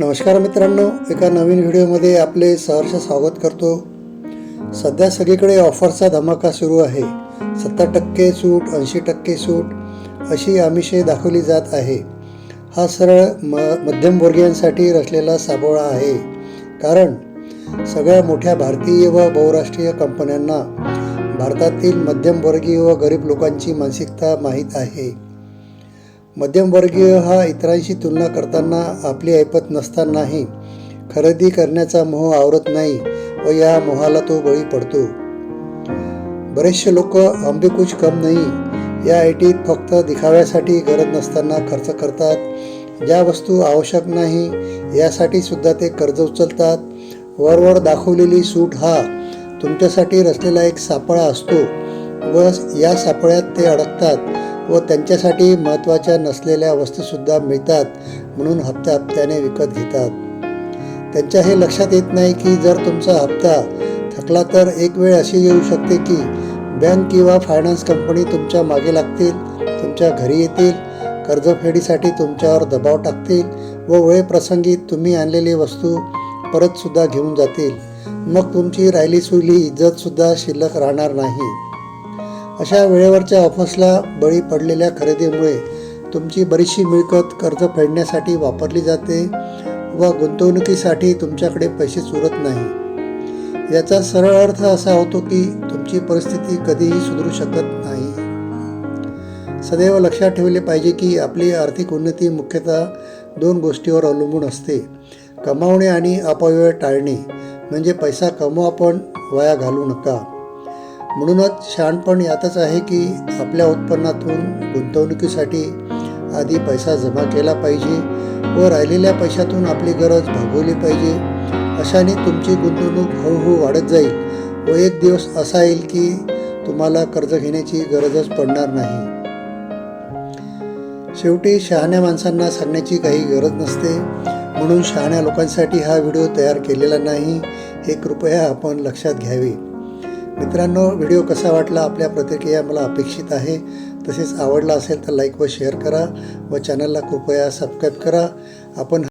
नमस्कार मित्रांनो एका नवीन व्हिडिओमध्ये आपले सहर्ष स्वागत करतो. सध्या सगळीकडे ऑफरचा धमाका सुरू आहे. सत्तर टक्के सूट ऐंशी टक्के सूट अशी आमिषे दाखवली जात आहे. हा सरळ म मध्यमवर्गीयांसाठी रचलेला साबोळा आहे. कारण सगळ्या मोठ्या भारतीय व बहुराष्ट्रीय कंपन्यांना भारतातील मध्यमवर्गीय व गरीब लोकांची मानसिकता माहीत आहे. मध्यमवर्गीय हा. इतरांशी तुलना करताना आपली ऐपत नसतानाही खरेदी करण्याचा मोह आवरत नाही व या मोहाला तो बळी पडतो. बरेचसे लोक आंबे कुछ कम नाही. या ऐटीत फक्त दिखाव्यासाठी गरज नसताना खर्च करतात. ज्या वस्तू आवश्यक नाही यासाठी सुद्धा ते कर्ज उचलतात. वरवर दाखवलेली सूट हा तुमच्यासाठी रचलेला एक सापळा असतो व या सापळ्यात ते अडकतात. व त्यांच्यासाठी महत्त्वाच्या नसलेल्या वस्तूसुद्धा मिळतात म्हणून हप्त्या हप्त्याने विकत घेतात. त्यांच्या हे लक्षात येत नाही की जर तुमचा हप्ता थकला तर एक वेळ अशी येऊ शकते की बँक किंवा फायनान्स कंपनी तुमच्या मागे लागतील तुमच्या घरी येतील कर्जफेडीसाठी तुमच्यावर दबाव टाकतील व वेळप्रसंगी तुम्ही आणलेली वस्तू परतसुद्धा घेऊन जातील. मग तुमची राहिली सुली इज्जतसुद्धा शिल्लक राहणार नाही. अशा वेळेवरच्या ऑफर्सला बळी पडलेल्या खरेदीमुळे तुमची बरीचशी मिळकत कर्ज फेडण्यासाठी वापरली जाते व गुंतवणुकीसाठी तुमच्याकडे पैसे उरत नाही. याचा सरळ अर्थ असा होतो की तुमची परिस्थिती कधीही सुधरू शकत नाही. सदैव लक्षात ठेवले पाहिजे की आपली आर्थिक उन्नती मुख्यतः दोन गोष्टीवर अवलंबून असते कमावणे आणि अपव्यय टाळणे. म्हणजे पैसा कमवा पण वाया घालू नका. म्हणूनच शहाणपण यातच आहे की आपल्या उत्पन्नातून गुंतवणुकीसाठी आधी पैसा जमा केला पाहिजे व राहिलेल्या पैशातून आपली गरज भागवली पाहिजे. अशाने तुमची गुंतवणूक हळूहळू वाढत जाईल व एक दिवस असा येईल की तुम्हाला कर्ज घेण्याची गरजच पडणार नाही. शेवटी शहाण्या माणसांना सांगण्याची काही गरज नसते. म्हणून शहाण्या लोकांसाठी हा व्हिडिओ तयार केलेला नाही. हे कृपया आपण लक्षात घ्यावे. मित्रांनो व्हिडिओ कसा वाटला आपल्या प्रतिक्रिया मला अपेक्षित आहे. तसेच आवडला असेल तर लाईक व शेअर करा व चॅनलला कृपया सबस्क्राईब करा. आपण